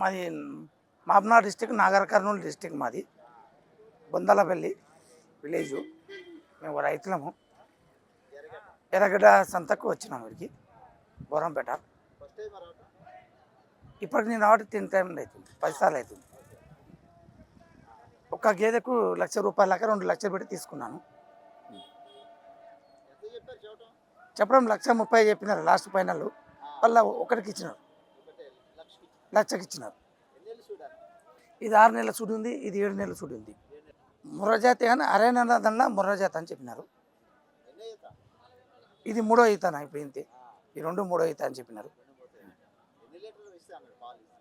మాది Mahbubnagar district Nagar Kurnool district మాది. Bondalapalli village. మేము రైతులము. ఎర్రగడ్డ సంతకు వచ్చినాము ఇక్కడికి బోరంపేట. ఇప్పటికి నేను రావడం తిని టైం అవుతుంది పది సార్లు అవుతుంది. ఒక్క గేదెకు లక్ష రూపాయల దాకా రెండు లక్షలు పెట్టి తీసుకున్నాను. చెప్పడం లక్ష ముప్పై చెప్పినారు లాస్ట్ ఫైనల్. వాళ్ళ ఒకటికి ఇచ్చినారు. లచ్చకిచ్చినారు. ఇది ఆరు నెలల సూడి ఉంది ఇది ఏడు నెలల సూడి ఉంది. ముర్రజాతి అని అరే నెలదల్లా ముర్రజాతి అని చెప్పినారు. ఇది మూడో ఈత అయిపోయింది ఈ రెండు మూడో ఈత అని చెప్పినారు.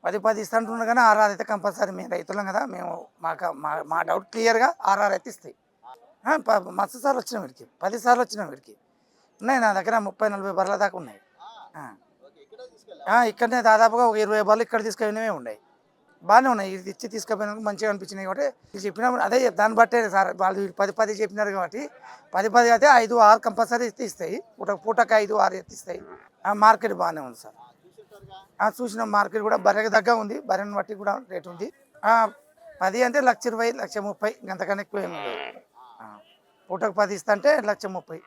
పది పది ఇస్తుంటున్నారు కానీ ఆర్ఆర్ అయితే కంపల్సరీ మేము రైతులం కదా మేము మాకు మా మా డౌట్ క్లియర్గా ఆర్ఆర్ అయితే ఇస్తాయి. ఆ, ప- సార్లు వచ్చినాం వీడికి పది సార్లు వచ్చినాం వీడికి. ఉన్నాయి నా దగ్గర ముప్పై నలభై బర్రెల దాకా ఉన్నాయి. ఇక్కడనే దాదాపుగా ఒక ఇరవై బాలు ఇక్కడ తీసుకెళ్ళినవే ఉన్నాయి. బాగానే ఉన్నాయి. ఇది ఇచ్చి తీసుకుపోయినందుకు మంచిగా అనిపించినాయి కాబట్టి ఇది చెప్పినప్పుడు అదే దాన్ని బట్టే సార్ వాళ్ళు పది పది చెప్పినారు కాబట్టి పది పది అయితే ఐదు ఆరు కంపల్సరీ ఇస్తాయి. పూట పూటకి ఐదు ఆరు ఎత్తిస్తాయి మార్కెట్ బాగానే ఉంది సార్. చూసిన మార్కెట్ కూడా బర్రెకి దగ్గర ఉంది. బర్రెని బట్టి కూడా రేట్ ఉంది. పది అంటే లక్ష ఇరవై లక్ష ముప్పై ఇంతకన్నా ఎక్కువ ఏమి పూటకు పది ఇస్తా అంటే లక్ష ముప్పై.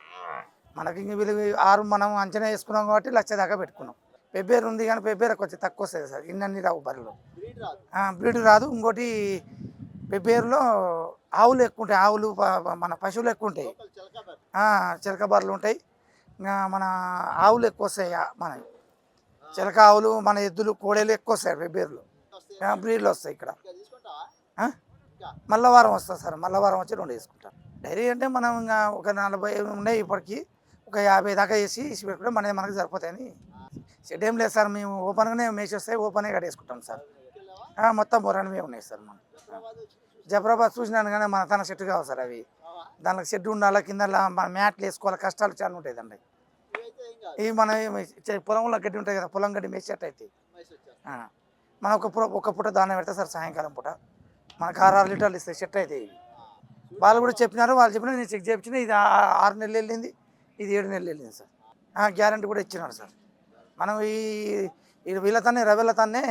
మనకి వీళ్ళు ఆరు మనం అంచనా వేసుకున్నాం కాబట్టి లక్ష దాకా పెట్టుకున్నాం. పెబ్బేరు ఉంది కానీ పెబ్బేరు కొంచెం తక్కువ వస్తుంది సార్. ఇన్నన్ని రావు బర్రెలు. బ్రీడ్ రాదు. ఇంకోటి పెబ్బేరులో ఆవులు ఎక్కువ ఉంటాయి. ఆవులు మన పశువులు ఎక్కువ ఉంటాయి. చిలక బర్రెలు. ఉంటాయి. ఇంకా మన ఆవులు ఎక్కువ వస్తాయి. మన చిలక ఆవులు మన ఎద్దులు కోడేలు ఎక్కువ వస్తాయి పెబ్బేరులో. బ్రీడ్లు వస్తాయి ఇక్కడ. ఆ? మళ్ళా వారం వస్తుంది సార్. మళ్ళా వారం వచ్చి రెండు వేసుకుంటాం డైరీ అంటే మనం ఇంకా ఒక నలభై ఉన్నాయి ఇప్పటికి. ఒక యాభై దాకా వేసి ఇసి పెట్టుకుంటే మనది మనకి సరిపోతాయని షెడ్ ఏం లేదు సార్ మేము ఓపెన్గానే మేసి వస్తాయి ఓపెన్గా కట్టేసుకుంటాం సార్. మొత్తం బొరానమే ఉన్నాయి సార్ మనం జఫరాబాద్ చూసినాను కానీ మన తన సెట్ కావు సార్ అవి. దానికి షెడ్ ఉండాలి కింద మన మ్యాట్లు వేసుకోవాలి కష్టాలు చాలా ఉంటాయి అండి ఇవి మనం పొలంలో గడ్డి ఉంటాయి కదా పొలం గడ్డి మేసి చెట్టు అయితే మనం ఒక పూట ఒక పూట దాన్ని పెడతా సార్ సాయంకాలం పూట. మనకు ఆరు ఆరు లీటర్లు ఇస్తాయి చెట్టు అయితే ఇవి. వాళ్ళు కూడా చెప్పినారు వాళ్ళు చెప్పినా నేను చెక్ చేయించిన ఇది ఆరు నెలలు వెళ్ళింది ఇది ఏడు నెలలు వెళ్ళింది సార్. గ్యారంటీ కూడా ఇచ్చినారు సార్. మనం ఈ వీళ్ళతోనే రవిలతోనే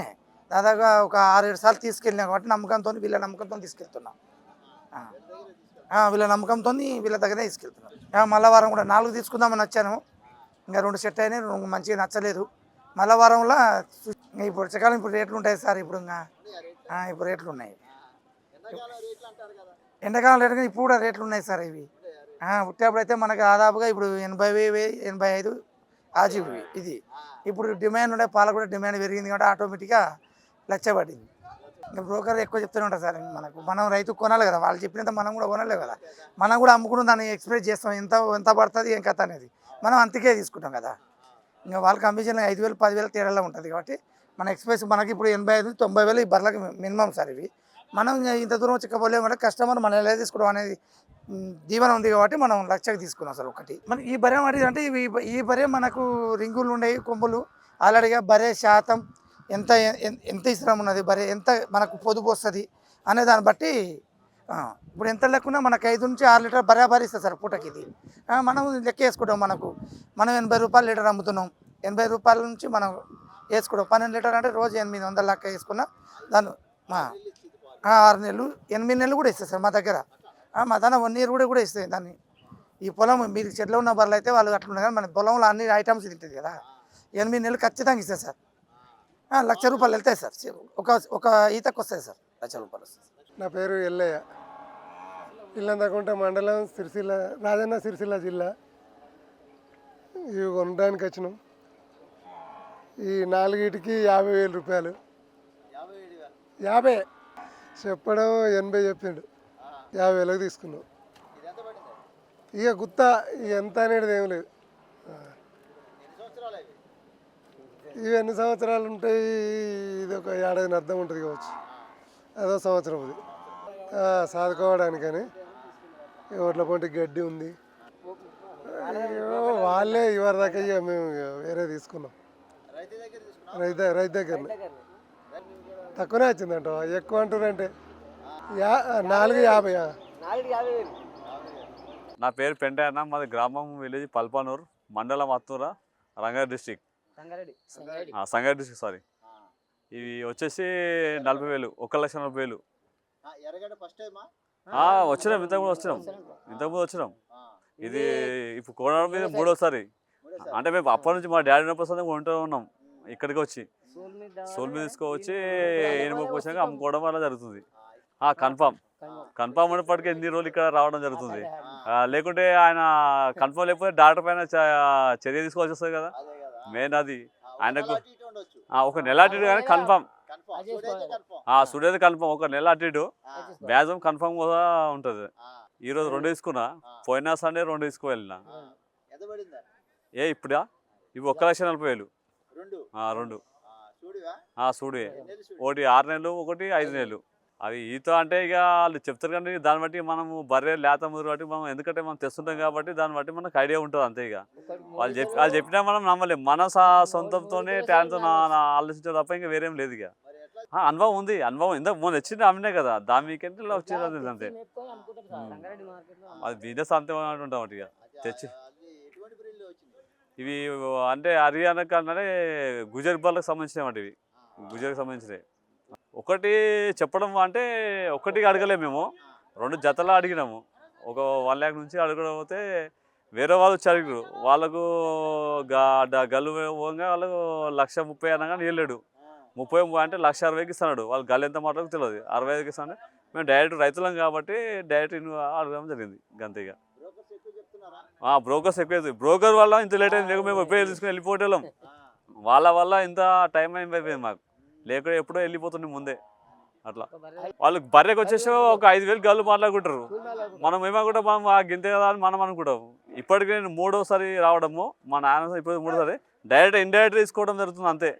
దాదాపుగా ఒక ఆరు ఏడు సార్లు తీసుకెళ్ళినాం కాబట్టి నమ్మకంతో వీళ్ళ నమ్మకంతో తీసుకెళ్తున్నాం. వీళ్ళ నమ్మకంతో వీళ్ళ దగ్గరే తీసుకెళ్తున్నాం. ఆ, మళ్ళా వారం కూడా నాలుగు తీసుకుందామని వచ్చాను. ఇంకా రెండు సెట్ అయినాయి రెండు మంచిగా నచ్చలేదు. మళ్ళా వారంలో ఇప్పుడు చకాలం ఇప్పుడు రేట్లు ఉంటాయి సార్ ఇప్పుడు ఇంకా. ఇప్పుడు రేట్లు ఉన్నాయి. ఎండాకాలం రేట్లు కానీ ఇప్పుడు కూడా రేట్లు ఉన్నాయి సార్ ఇవి. పుట్టేప్పుడు అయితే మనకు దాదాపుగా ఇప్పుడు ఎనభై వే ఎనభై ఐదు ఆజీవి ఇది. ఇప్పుడు డిమాండ్ ఉండే పాలకు కూడా డిమాండ్ పెరిగింది కాబట్టి ఆటోమేటిక్గా లచ్చ పడింది. ఇంకా బ్రోకర్ ఎక్కువ చెప్తూనే ఉంటారు సార్ మనకు మనం రైతు కొనాలి కదా వాళ్ళు చెప్పినంత మనం కూడా కొనలేవు కదా. మనం కూడా అమ్ముకుంటూ దాన్ని ఎక్స్ప్రెస్ చేస్తాం ఎంత ఎంత పడుతుంది ఏం కథ అనేది. మనం అంతకే తీసుకుంటాం కదా. ఇంకా వాళ్ళ కమిషన్ ఐదు వేలు పదివేలు తేడాలో ఉంటుంది కాబట్టి మన ఎక్స్ప్రెస్ మనకి ఇప్పుడు ఎనభై ఐదు తొంభై వేలు ఈ బర్రెలకు మినిమం సార్ ఇవి. మనం ఇంత దూరం చిక్కపోలేము అంటే కస్టమర్ మనం ఎలా తీసుకోవడం అనేది దీవెన ఉంది కాబట్టి మనం లక్ష్యకు తీసుకున్నాం సార్ ఒకటి మన ఈ బర్రె వాటి అంటే ఇవి ఈ బర్రె మనకు రింగులు ఉన్నాయి కొమ్ములు. ఆల్రెడీగా బర్రె శాతం ఎంత ఎంత ఇష్టం ఉన్నది బర్రె ఎంత మనకు పొదుపు వస్తుంది అనే దాన్ని బట్టి ఇప్పుడు ఎంత లెక్కున్నా మనకు ఐదు నుంచి ఆరు లీటర్ బరాబర్ ఇస్తుంది సార్ పూటకి ఇది. మనం లెక్క వేసుకుంటాం మనకు. మనం ఎనభై రూపాయలు లీటర్ అమ్ముతున్నాం. ఎనభై రూపాయల నుంచి మనం వేసుకోవడం. పన్నెండు లీటర్ అంటే రోజు ఎనిమిది వందల లెక్క వేసుకున్నా దాన్ని ఆరు నెలలు ఎనిమిది నెలలు కూడా ఇస్తుంది సార్ మా దగ్గర. మా దాని వన్ ఇయర్ కూడా కూడా ఇస్తుంది దాన్ని. ఈ పొలం మీరు చెట్లు ఉన్న బర్రెలు అయితే వాళ్ళు అట్లా కానీ మన పొలంలో అన్ని ఐటమ్స్ తింటుంది కదా. ఎనిమిది నెలలు ఖచ్చితంగా ఇస్తాయి సార్. లక్ష రూపాయలు వెళ్తాయి సార్. ఒక ఒక ఈతకు వస్తాయి సార్. లక్ష రూపాయలు నా పేరు ఎల్లయ్య. ఇల్లందకుంట మండలం సిరిసిల్ల రాజన్న సిరిసిల్ల జిల్లా. ఇవి కొనడానికి వచ్చినాం. ఈ నాలుగిటికి యాభై వేలు రూపాయలు. యాభై? చెప్పడం ఎనభై చెప్పిండు. యాభై వేలకు తీసుకున్నాం. ఇక గుత్త ఎంత అనేది ఏం లేదు. ఇవి ఎన్ని సంవత్సరాలు ఉంటాయి? ఇది ఒక ఏడాదిని అర్థం ఉంటుంది కావచ్చు. అదో సంవత్సరం అది. సాదుకోవడానికని. ఒట్ల పొంటి గడ్డి ఉంది. వాళ్ళే ఇవరి దాకా ఇక మేము వేరే తీసుకున్నాం. రైతు రైతు దగ్గరనే. తక్కువనే వచ్చిందంట ఎక్కువ అంటారంటే యా నాలుగు యాభై. నా పేరు పెంటయ్య మాది గ్రామం విలేజ్ పల్పనూర్ మండలం అత్తూర Rangareddy district. Sangareddy district sorry. ఇవి వచ్చేసి నలభై వేలు ఒక లక్ష నలభై వేలు. ఆ, ఎర్రగడ్డ ఫస్ట్ టైమా ఆ, వచ్చినాం ఇంతకుముందు వచ్చినాం. ఇంతకుముందు వచ్చినాం. ఇది ఇప్పుడు కోనడం మీద మూడోసారి. అంటే మేము అప్పటి నుంచి మా డాడీ ఉన్నప్పుడు సందే కొంటూ ఉన్నాం. ఇక్కడికి వచ్చి. సోల్ మీద తీసుకొచ్చి ఎనుముకు వచ్చాక అమ్ముకోవడం వల్ల జరుగుతుంది. కన్ఫామ్ కన్ఫామ్ ఉన్నప్పటికీ ఎన్ని రోజులు ఇక్కడ రావడం జరుగుతుంది. లేకుంటే ఆయన కన్ఫామ్ లేకపోతే డాక్టర్ పైన చ- చర్య తీసుకోవాల్సి వస్తుంది కదా. అదే కదా. మెయిన్ అది. ఆయనకు- ఒక నెల అటు కానీ కన్ఫామ్ కన్ఫర్మ్ చూడైతే కన్ఫర్మ్ ఆ సుడేది కన్ఫామ్ ఒక నెల అటు మ్యాక్సిమం కన్ఫామ్ కూడా ఉంటుంది. ఆ, ఈ రోజు రెండు తీసుకున్నా. పోయినా సండే రెండు తీసుకువెళ్ళిన. ఏ ఇప్పుడా? ఇవి ఒక్క లక్ష నలభై వేలు. రెండు. చూడు. ఒకటి ఆరు నెలలు ఒకటి ఐదు నెలలు. అవి ఈత అంటే ఇక వాళ్ళు చెప్తారు కానీ దాన్ని బట్టి మనము బర్రె లేత ముదురు బట్టి మనం ఎందుకంటే మనం తెస్తుంటాం కాబట్టి దాన్ని బట్టి మనకు ఐడియా ఉంటుంది అంతే ఇక. వాళ్ళు చెప్పి వాళ్ళు చెప్పినా మనం నమ్మలేం. మన సొంతంతోనే టాలెంట్తో ఆలోచించడం తప్ప ఇంకా వేరేం లేదు ఇక. అనుభవం ఉంది. అనుభవం ఇంత మొన్న వచ్చింది అమ్మినే కదా. దాని మీకంటే ఇలా వచ్చేది అంతే. అది బిజినెస్ అంతే అంటుంటాం ఒకటి ఇక. తెచ్చి. అది ఎటువంటి బ్రీడ్లు వచ్చింది ఇవి అంటే హర్యానా కన్నా గుజర్ బాల్కి సంబంధించినవి ఇవి. గుజర్కి సంబంధించినవి. ఒకటి చెప్పడం అంటే ఒకటి అడగలేము మేము. రెండు జతలు అడిగినాము. ఒక వన్ ల్యాక్ నుంచి అడగడం పోతే వేరే వాళ్ళు వచ్చి అడిగారు వాళ్ళకు గల్లు పోగా వాళ్ళకు లక్ష ముప్పై అనగా నీళ్ళాడు ముప్పై అంటే లక్ష అరవైకి ఇస్తున్నాడు. వాళ్ళు గల్లు ఎంత మాటకు తెలియదు. అరవై ఐదుకి ఇస్తాను మేము డైరెక్ట్ రైతులం కాబట్టి డైరెక్ట్ అడగడం జరిగింది. గంతేగా బ్రోకర్స్ ఎక్కువ చెప్తున్నారా ఆ బ్రోకర్స్ ఎక్కువ బ్రోకర్ వల్ల ఇంత లేట్ అయింది లేక మేము ఎప్పుడే తీసుకుని వెళ్ళిపోయేళ్ళం ఆ, వాళ్ళ వల్ల ఇంత టైం అయిపోయింది మాకు. లేకపోతే ఎప్పుడో వెళ్ళిపోతుంది ముందే. అట్లా. వాళ్ళు బర్రెకి వచ్చేసి ఒక ఐదు వేలు గల్లు మాట్లాడుకుంటారు. మనం ఏమనుకుంటా మనం ఆ గింతే కదా అని మనం అనుకుంటాం. ఇప్పటికి నేను మూడోసారి రావడము. మా నాన్న ఇప్పుడు మూడోసారి. డైరెక్ట్ ఇండైరెక్ట్ తీసుకోవడం జరుగుతుంది అంతే.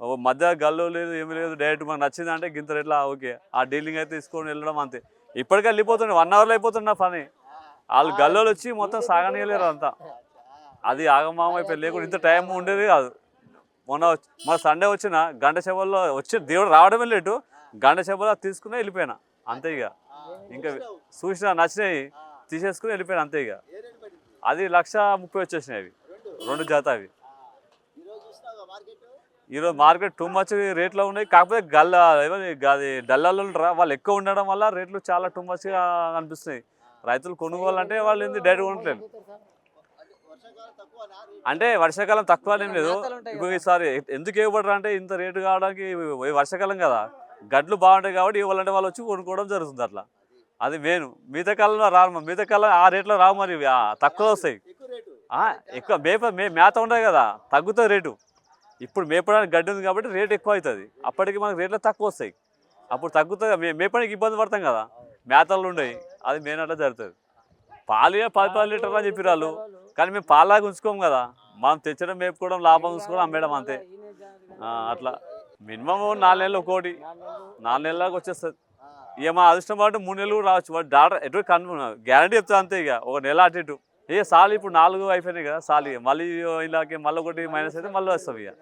ఓ మధ్య గల్లు లేదు ఏమీ లేదు. డైరెక్ట్ మనకు నచ్చింది అంటే గింత రేట్లా ఓకే. ఆ డీలింగ్ అయితే తీసుకొని వెళ్ళడం అంతే. ఇప్పటికే వెళ్ళిపోతుంది వన్ అవర్లో అయిపోతుంది నా పని. వాళ్ళు గల్లోలు వచ్చి మొత్తం సాగనీయలేరు అంతా. అది ఆగమాగం అయిపోయి లేకుండా ఇంత టైం ఉండేది కాదు. మొన్న మన సండే వచ్చిన గంట సేపల్లో వచ్చి దేవుడు రావడమే లేటు. గంట సేపల్లో తీసుకుని వెళ్ళిపోయినా. అంతే ఇక. ఇంకా? చూసిన నచ్చినాయి. ఆ, తీసేసుకుని వెళ్ళిపోయినా అంతే ఇక. అది లక్ష ముప్పై వచ్చేసినాయి అవి. రెండు? జాత అవి ఈరోజు మార్కెట్? టూ మచ్ రేట్లో ఉన్నాయి. కాకపోతే గల్ల అది డల్లాలు వాళ్ళు ఎక్కువ ఉండడం వల్ల రేట్లు చాలా టూ మచ్గా అనిపిస్తున్నాయి. రైతులు కొనుగోలంటే వాళ్ళు ఏంది డైరెక్ట్ కొనట్లేదు? అంటే వర్షాకాలం తక్కువనా రేటు? అంటే వర్షాకాలం తక్కువ ఏం లేదు. ఇప్పుడు ఈసారి ఎందుకు ఇవ్వబడరా అంటే ఇంత రేటు కావడానికి ఈ వర్షాకాలం కదా. గడ్లు బాగుంటాయి కాబట్టి ఇవ్వాలంటే వాళ్ళు వచ్చి కొనుక్కోవడం జరుగుతుంది అట్లా. అది మెయిన్ మిగతా కాలంలో మరి. మిగతా కాలం ఆ రేట్లో రావు మరి. తక్కువ వస్తాయి. ఎక్కువ రేటు. ఆ, ఎక్కువ మేప మే మేత ఉండదు కదా. తగ్గుతుంది రేటు. ఇప్పుడు మేపడానికి గడ్డి ఉంది కాబట్టి రేట్ ఎక్కువ అవుతుంది. అప్పటికి మనకు రేట్లు తక్కువ వస్తాయి. అప్పుడు తగ్గుతుంది మే మేపడానికి ఇబ్బంది పడతాం కదా. మేతలు ఉన్నాయి. అది మెయిన్ అట్లా జరుగుతుంది. పాలు ఇక పది పది లీటర్లు అని చెప్పి వాళ్ళు కానీ మేము పాలాగా ఉంచుకోము కదా. మనం తెచ్చడం మేపుకోవడం లాభం ఉంచుకోవడం అమ్మేయడం అంతే. అట్లా. మినిమం నాలుగు నెలలు ఒకటి నాలుగు నెలలకు వచ్చేస్తుంది. ఇక మా అదృష్టం పాటు మూడు నెలలు కూడా రావచ్చు. వాడు డాక్టర్ ఎటు కన్ఫర్మ్ గ్యారంటీ చెప్తా అంతే ఇక. ఒక నెల అటు ఇటు. ఇక సాలు ఇప్పుడు నాలుగు అయిపోయినాయి కదా సాలు ఇక. మళ్ళీ ఇలాగే మళ్ళీ ఒకటి మైనస్ అయితే మళ్ళీ వస్తాం ఇక.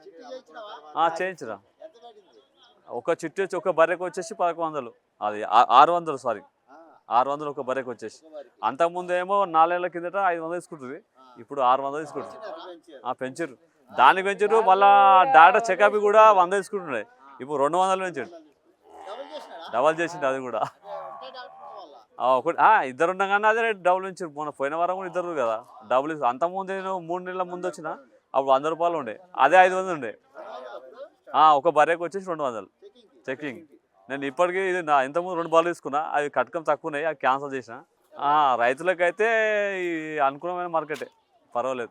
చేయించరా. ఒక చిట్టు వచ్చి ఒక బర్రెకు వచ్చేసి పదకొండు వందలు. అది ఆరు వందలు సారీ. ఆరు వందలు ఒక బర్రెకి వచ్చేసి. అంతకుముందు ఏమో నాలుగేళ్ళ కిందట ఐదు వందలు తీసుకుంటుంది. ఇప్పుడు ఆరు వందలు తీసుకుంటుంది? పెంచారు. ఆ పెంచారు. దాన్ని పెంచారు మళ్ళా డాటా చెకప్ కూడా వంద తీసుకుంటుండే. ఇప్పుడు రెండు వందలు పెంచాడు. డబుల్ చేసిండు అది కూడా. ఒకటే ఇద్దరు ఉండగానే అదే డబుల్ ఇచ్చారు మొన్న పోయిన వారం కూడా ఇద్దరు కదా. డబుల్ ఇచ్చారు అంత ముందు నేను మూడు నెలల ముందు వచ్చిన అప్పుడు వంద రూపాయలు ఉండే. అదే ఐదు వందలు ఉండే. ఒక బర్రెకి వచ్చేసి రెండు వందలు. చెకింగ్కి. నేను ఇప్పటికీ ఇది నా ఇంతకుముందు రెండు బాల్ తీసుకున్నా అవి కటకం తక్కువ ఉన్నాయి అది క్యాన్సిల్ చేసిన. రైతులకైతే ఈ అనుకూలమైన మార్కెటే. పర్వాలేదు.